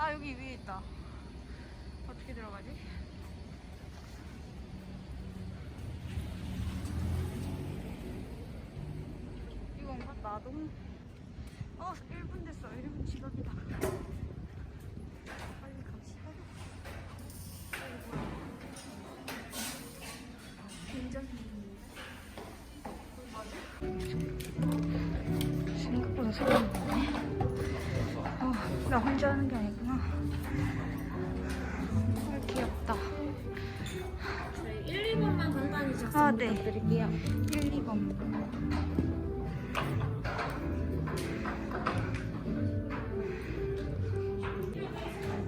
아 여기 위에 있다. 어떻게 들어가지? 이건가? 나동? 어 1분 됐어. 1분 지각이다. 빨리 갑시다. 굉장히 생각보다 사람이 많네. 어, 나 혼자 하는 게 아니구 작성 아, 네. 부탁드릴게요. 1, 2번.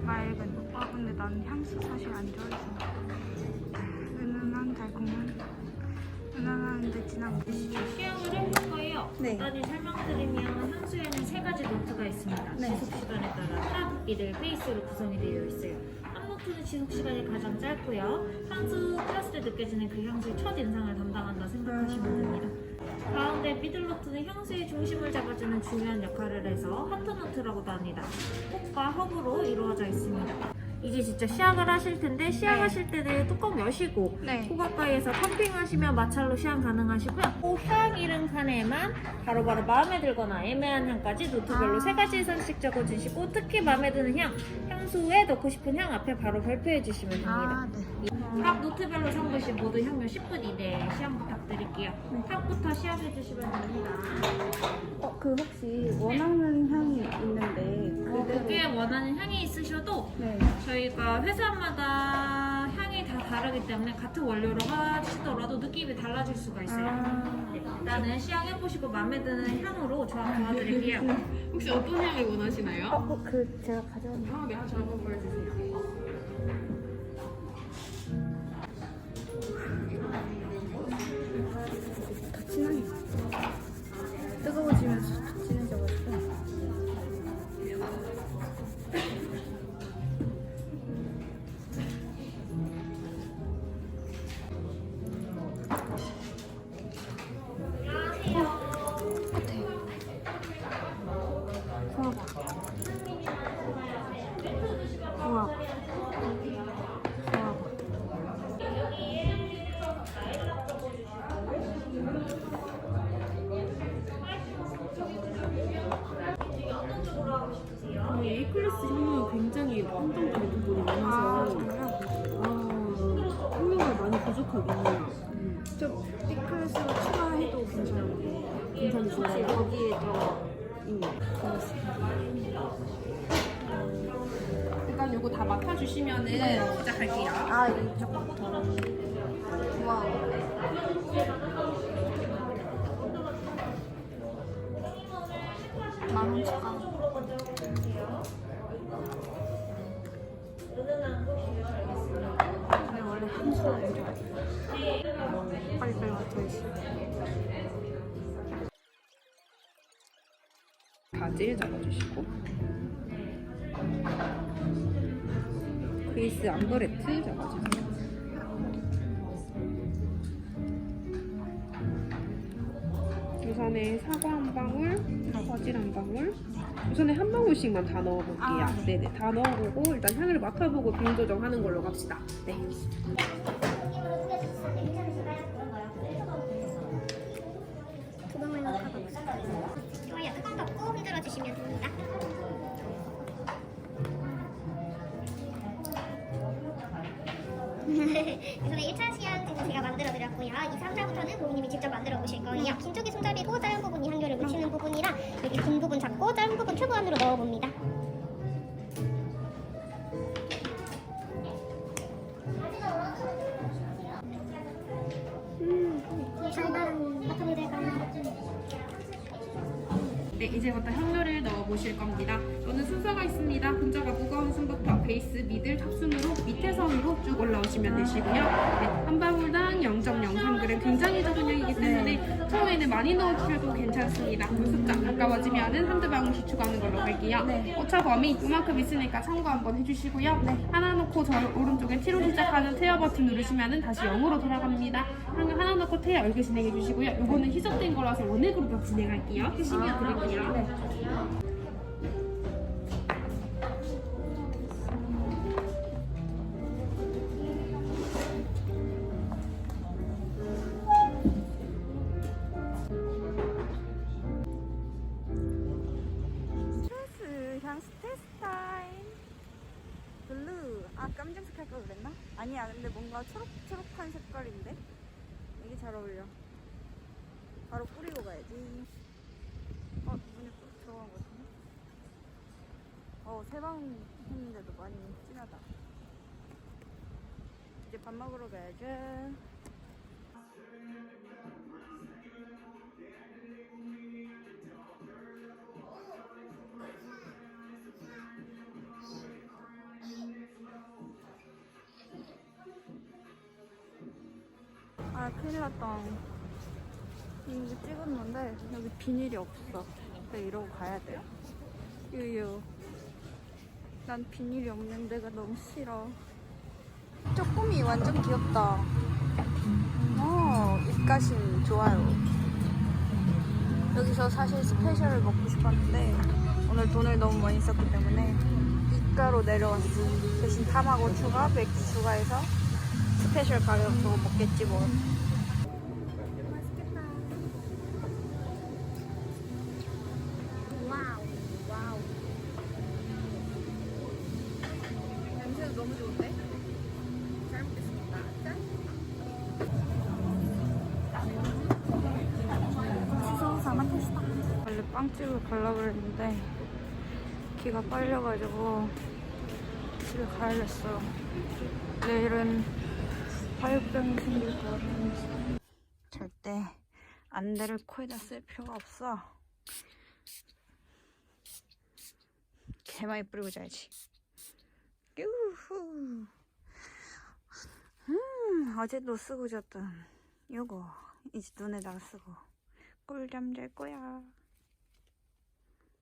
맑은. 아, 근데 난 향수 사실 안 좋아해서. 은은한 달콤한. 은은한데 진한. 시향을 해볼 거예요. 네. 간단히 설명드리면 향수에는 세 가지 노트가 있습니다. 네. 지속 시간에 따라 탑, 미들, 베이스로 구성이 되어 있어요. 한 노트는 지속 시간이 가장 짧고요. 향수 때 느껴지는 그 향수의 첫 인상을 담당한다 생각하시면 됩니다. 가운데 미들 노트는 향수의 중심을 잡아주는 중요한 역할을 해서 하트 노트라고도 합니다. 꽃과 허브로 이루어져 있습니다. 이제 진짜 시향을 하실 텐데 시향하실 때는 뚜껑 여시고 네. 코 가까이에서 펌핑하시면 마찰로 시향 가능하시고요. 코향 이름 칸에만 바로바로 마음에 들거나 애매한 향까지 노트별로 아. 세 가지 선씩 적어주시고 특히 마음에 드는 향, 향수에 넣고 싶은 향 앞에 바로 발표해 주시면 됩니다. 아, 네. 각 노트별로 선글씨 모두 향료 10분 이내에 시향 부탁드릴게요. 탑부터 시향해 주시면 됩니다. 어, 그 혹시 원하는 향이 있는데 어, 그게 원하는 향이 있으셔도 네. 저희가 회사마다 향이 다 다르기 때문에 같은 원료로 하시더라도 느낌이 달라질 수가 있어요. 아, 네, 일단은 시향해 보시고 마음에 드는 향으로 조합 도와드릴게요. 혹시 어떤 향을 원하시나요? 어, 그 제가 가져온 아, 네, 저 한번 보여주세요. 거기에 더 음. 일단 요거 다 맡아주시면은 시작할게요. 아, 이 조금부터. 고마워. 만원 추가. 원래 향수가 안 좋아. 빨리빨리 맡아야지. 바질 잡아주시고 베이스 암브레트 잡아주세요. 우선에 사과 한 방울, 바질 한 방울. 우선에 한 방울씩만 다 넣어볼게요. 아, 네. 네네, 다 넣어보고 일단 향을 맡아보고 비율 조정하는 걸로 갑시다. 네. 우선 1차 시향은 제가 만들어 드렸고요. 2, 3차부터는 고객님이 직접 만들어 보실 거예요. 긴 쪽이 손잡이고 짧은 부분이 향료를 묻히는 부분이라 이렇게 긴 부분 잡고 짧은 부분 튜브 안으로 넣어 봅니다. 음, 정답은 어떻게 될까요? 네, 이제부터 향료를 넣어 보실 겁니다. 저는 순서가 있습니다. 분자 쭉 올라오시면 되시고요. 네, 한 방울당 0.03g 굉장히 적은 양이기 때문에 처음에는 많이 넣어주셔도 괜찮습니다. 그 숫자 가까워지면 한두 방울씩 추가하는 걸로 할게요. 네. 오차 범위 이만큼 있으니까 참고 한번 해주시고요. 하나 놓고 저 오른쪽에 T로 시작하는 태어 버튼 누르시면 다시 0으로 돌아갑니다. 한- 하나 놓고 태어 이렇게 진행해 주시고요. 이거는 희석된 거라서 원액으로 더 진행할게요. 해시면 드릴게요. 아니야. 근데 뭔가 초록초록한 색깔인데 이게 잘 어울려. 바로 뿌리고 가야지. 어 눈에 쏙 들어간 것 같은데? 어 세방 했는데도 많이 진하다. 이제 밥 먹으러 가야죠. 아 큰일 났다. 이거 찍었는데 여기 비닐이 없어. 근데 이러고 가야 돼요? 유유. 난 비닐이 없는 데가 너무 싫어. 쪼꼬미 완전 귀엽다. 어, 입가심 좋아요. 여기서 사실 스페셜을 먹고 싶었는데 오늘 돈을 너무 많이 썼기 때문에 이가로 내려왔어. 대신 탐하고 추가, 맥주 추가해서 스페셜 가격으로 먹겠지 뭐. 맛있겠다. 와우, 와우. 냄새도 너무 좋은데? 잘 먹겠습니다. 짠. 원래 빵집을 가려고 그랬는데 기가 빨려가지고 집에 가야겠어요. 내일은 화요병이 생길 것 같아서 절대 안대를 코에다 쓸 필요가 없어. 개 많이 뿌리고 자야지. 유후. 음, 어제도 쓰고 잤던 요거 이제 눈에다가 쓰고 꿀잠 잘 거야.